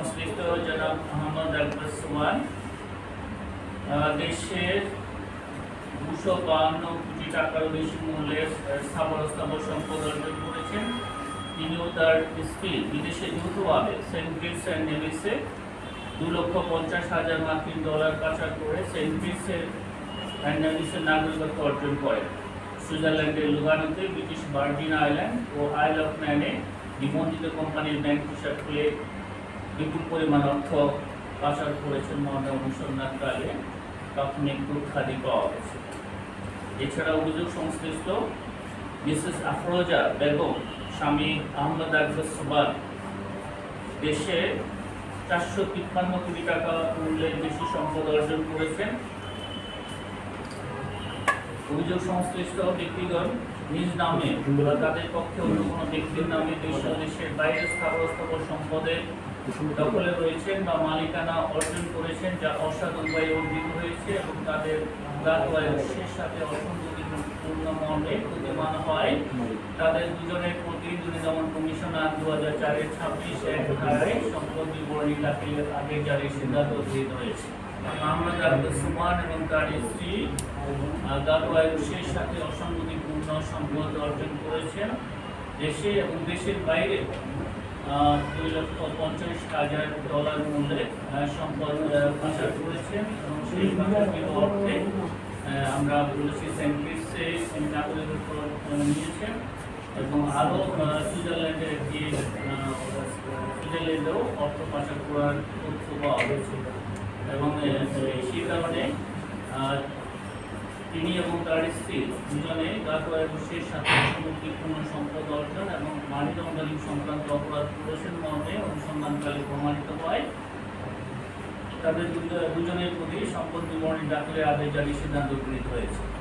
সংশ্লিষ্ট জনাব মোহাম্মদ আকবর সুমান দেশের দুশো বাহান্ন কোটি টাকার বেশি মূল্যের স্থাবর স্থাবর সম্পদ অর্জন করেছেন। তিনিও তার স্ত্রী, বিদেশে যৌথভাবে সেন্ট কিটস অ্যান্ড নেভিসে দু লক্ষ পঞ্চাশ হাজার মার্কিন ডলার পাচার করে সেন্ট কিটসের অ্যান্ড নেভিসের নাগরিকত্ব অর্জন করেন। সুইজারল্যান্ডের লুগানোতে ব্রিটিশ ভার্জিন আইল্যান্ড ও আইল অফ ম্যানে নিবন্ধিত কোম্পানির ব্যাংক হিসাব খুলে বিপুল পরিমাণ অর্থ পাচার করেছেন মর্মে অনুসন্ধানকালে প্রাথমিক তথ্যাদি পাওয়া গেছে। এছাড়া অভিযোগ সংশ্লিষ্ট মিসেস আফরোজা বেগম, স্বামী আহমদ আকবর দেশে চারশো তিপ্পান্ন কোটি টাকা মূল্যের বেশি সম্পদ অর্জন করেছেন। অভিযোগ সংশ্লিষ্ট ব্যক্তিগণ নিজ নামে তাদের পক্ষে অন্য কোনো ব্যক্তির নামে দেশ দেশের বাইরে স্থাবর স্থাবর সম্পদের দখলে রয়েছেন বা মালিকানা অর্জন করেছেন, যা অসাধুভাবে অর্জিত হয়েছে এবং তাদের গাতবায়ুষের সাথে অসঙ্গতিপূর্ণ মর্মে প্রতিমান হয়। তাদের দুজনের দু হাজার চারের ছাব্বিশ এক সম্পদ বিবরণী দাখিলের আগে সিদ্ধান্ত গৃহীত হয়েছে। সুমান এবং তার স্ত্রী সাথে অসঙ্গতিপূর্ণ সম্পদ অর্জন করেছেন। দেশে এবং দেশের বাইরে দুই লক্ষ পঞ্চাশ হাজার ডলার মূল্যে সম্পদ পাচার করেছেন এবং সেই পাচারকৃত অর্থে আমরা বলেছি সেন্ট্রিক্সে নাগরিকত্ব আহ, নিয়েছেন এবং আরও সুইজারল্যান্ডে গিয়ে সুইজারল্যান্ডেও অর্থ পাচার করার তথ্য পাওয়া গেছে এবং সেই কারণে তিনি এবং তার স্ত্রী দুজনে গাতোয়া ঘোষের সাথে সমুদ্রিপূর্ণ সম্পদ অর্জন মানি লন্ডারিং সংক্রান্ত অপরাধ প্রদর্শন মর্মে অনুসন্ধানকালে প্রমাণিত হয়। তাদের দুজ- দুজনের প্রতি সম্পদ বিবরণী দাখিলের আদেশ জারি সিদ্ধান্ত গৃহীত হয়েছে।